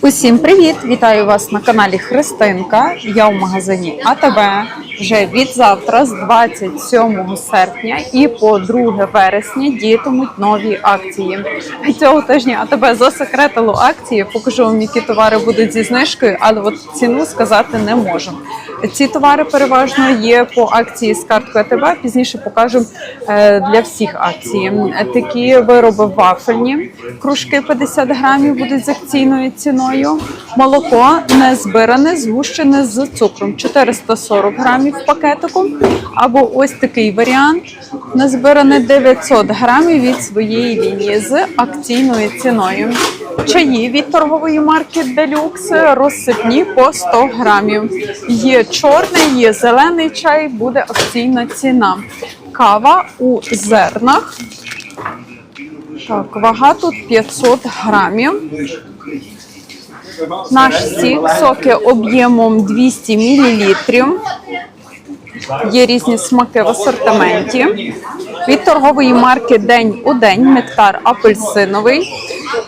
Усім привіт! Вітаю вас на каналі Христинка. Я в магазині АТБ. Вже від завтра, з 27 серпня і по 2 вересня діятимуть нові акції. Цього тижня АТБ засекретило акції. Покажу вам, які товари будуть зі знижкою, але от ціну сказати не можу. Ці товари переважно є по акції з карткою АТБ. Пізніше покажу е, для всіх акцій. Такі вироби вафельні, кружки 50 грамів будуть з акційною ціною. Молоко не збиране, згущене з цукром 440 грамів в пакетику. Або ось такий варіант. Не збиране 900 грамів від своєї лінії з акційною ціною. Чаї від торгової марки Deluxe розсипні по 100 грамів. Є чорний, є зелений чай, буде акційна ціна. Кава у зернах. Так, вага тут 500 грамів. Наш сік, соки об'ємом 200 мл. Є різні смаки в асортименті. Від торгової марки День у день нектар апельсиновий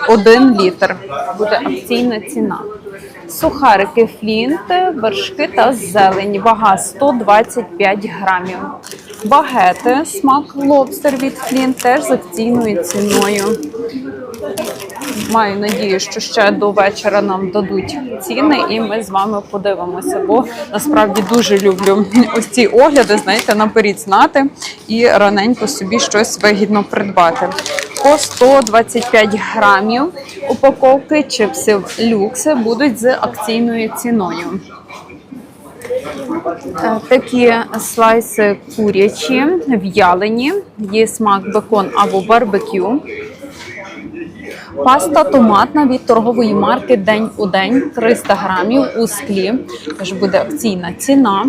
1 літр. Буде акційна ціна. Сухарики флінт, вершки та зелень. Вага 125 грамів. Багети, смак лобстер від флінт теж з акційною ціною. Маю надію, що ще до вечора нам дадуть ціни, і ми з вами подивимося. Бо насправді дуже люблю ось ці огляди, знаєте, наперед знати і раненько собі щось вигідно придбати. По 125 грамів упаковки чипсів люкси будуть з акційною ціною. Е, Такі слайси курячі, в'ялені, є смак бекон або барбекю. Паста томатна від торгової марки День у день 300 грамів у склі. Теж буде акційна ціна.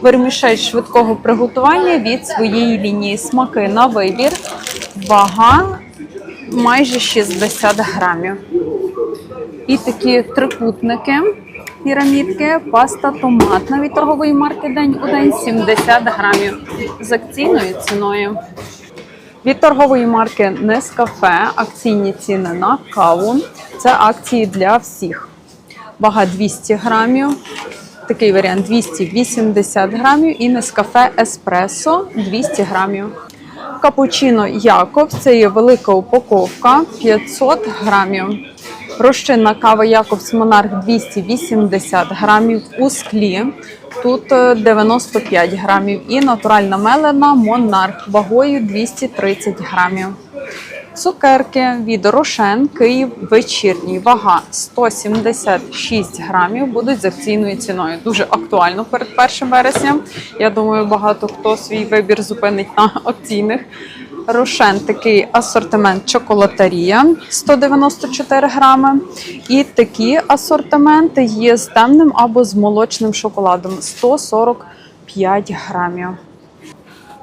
Вермішель швидкого приготування від своєї лінії смаки на вибір. Вага майже 60 грамів. І такі трикутники, пірамідки, паста томатна від торгової марки День у день 70 грамів з акційною ціною. Від торгової марки Нескафе акційні ціни на каву. Це акції для всіх. Вага 200 грамів. Такий варіант 280 грамів і Нескафе Еспресо 200 грамів. Капучино Якобс це є велика упаковка 500 грамів. Розчинна кава Якобс Монарх 280 грамів у склі. Тут е, 95 грамів. І натуральна мелена Монарх вагою 230 грамів. Цукерки від Рошен Київ вечірній. Вага 176 грамів будуть з акційною ціною. Дуже актуально перед 1 вересням. Я думаю, багато хто свій вибір зупинить на акційних. Рошен такий асортимент чоколатерія 194 грами. І такі асортименти є з темним або з молочним шоколадом 145 грамів.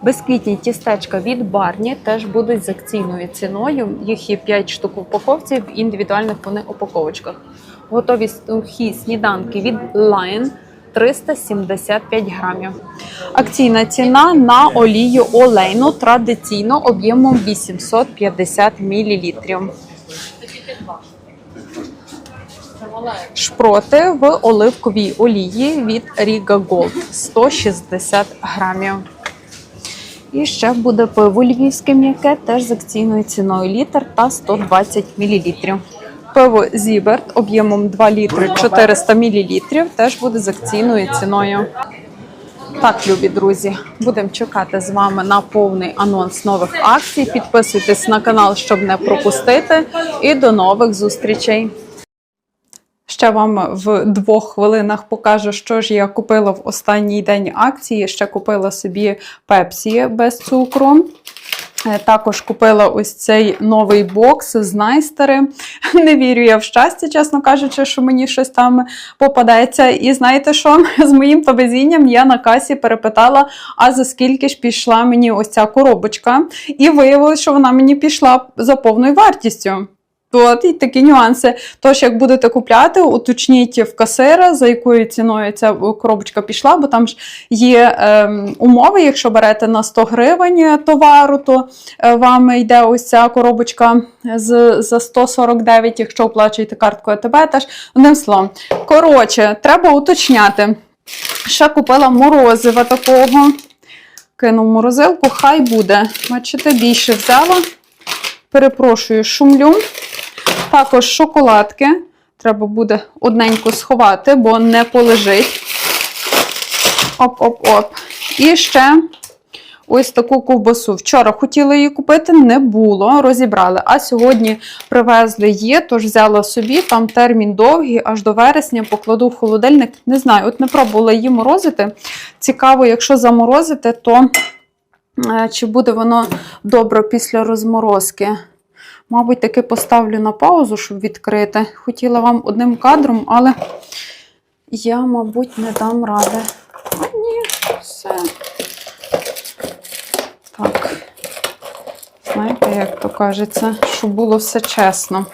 Безквітні тістечка від Барні теж будуть з акційною ціною. Їх є 5 штук в упаковці, в індивідуальних вони упаковочках. Готові сухі сніданки від Lion 375 грамів. Акційна ціна на олію олейну традиційно об'ємом 850 мл. Шпроти в оливковій олії від Riga Gold 160 грамів. І ще буде пиво львівське м'яке, теж з акційною ціною літр та 120 мл. Пиво Зіберт об'ємом 2 літри 400 мл теж буде з акційною ціною. Так, любі друзі, будемо чекати з вами на повний анонс нових акцій. Підписуйтесь на канал, щоб не пропустити. І до нових зустрічей! Ще вам в двох хвилинах покажу, що ж я купила в останній день акції. Ще купила собі пепсі без цукру. Е, Також купила ось цей новий бокс з найстери. Не вірю я в щастя, чесно кажучи, що мені щось там попадається. І знаєте що? З моїм повезінням я на касі перепитала, а за скільки ж пішла мені ось ця коробочка. І виявилось, що вона мені пішла за повною вартістю. От і такі нюанси. Тож, як будете купляти, уточніть в касира, за якою ціною ця коробочка пішла, бо там ж є ем, умови, якщо берете на 100 гривень товару, то е, вам йде ось ця коробочка з, за 149, якщо оплачуєте карткою АТБ, теж одним словом. Коротше, треба уточняти. Ще купила морозива такого. Кинув морозилку, хай буде. Бачите, більше взяла. Перепрошую, шумлю. Також шоколадки. Треба буде одненько сховати, бо не полежить. Оп-оп-оп. І ще ось таку ковбасу. Вчора хотіла її купити, не було, розібрали. А сьогодні привезли її, тож взяла собі. Там термін довгий, аж до вересня покладу в холодильник. Не знаю, от не пробувала її морозити. Цікаво, якщо заморозити, то е, чи буде воно добре після розморозки. Мабуть, таки поставлю на паузу, щоб відкрити. Хотіла вам одним кадром, але я, мабуть, не дам ради. А ні, все. Так. Знаєте, як то кажеться, щоб було все чесно.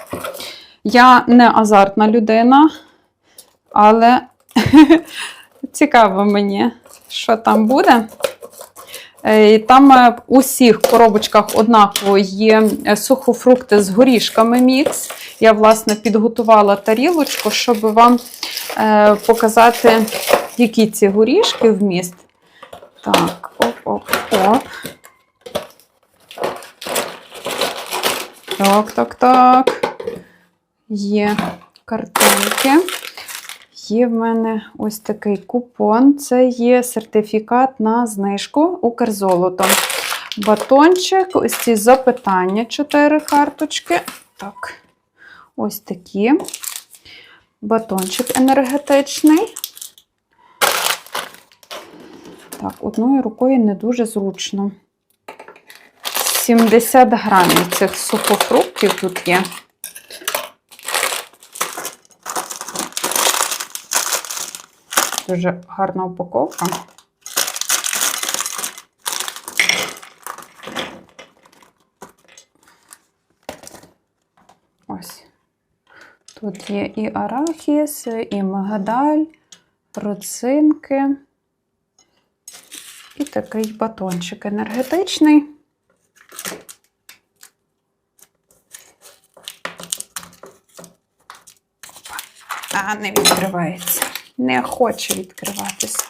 Я не азартна людина, але цікаво мені, що там буде. Е, Там е, в усіх коробочках однаково є е, сухофрукти з горішками мікс. Я, власне, підготувала тарілочку, щоб вам е, показати, які ці горішки вміст. Так, оп-оп-оп. Так, так, так. Є картинки. Є в мене ось такий купон. Це є сертифікат на знижку Укрзолото. Батончик, ось ці запитання, 4 карточки. Так, ось такі. Батончик енергетичний. Так, одною рукою не дуже зручно. 70 грамів цих сухофруктів тут є. Дуже гарна упаковка. Ось. Тут є і арахіс, і магадаль, роцинки. І такий батончик енергетичний. А, не відкривається. Не хоче відкриватися.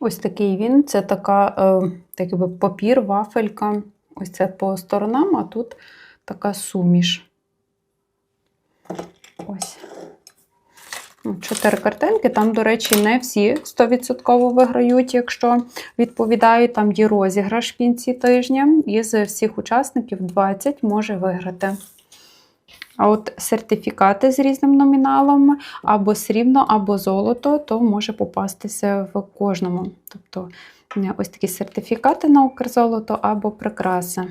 Ось такий він. Це така, е, так якби папір, вафелька. Ось це по сторонам, а тут така суміш. Ось. Ну, Чотири картинки. Там, до речі, не всі 100% виграють, якщо відповідають. Там є розіграш в кінці тижня. Із всіх учасників 20 може виграти. А от сертифікати з різним номіналом, або срібно, або золото, то може попастися в кожному. Тобто ось такі сертифікати на Укрзолото або прикраси.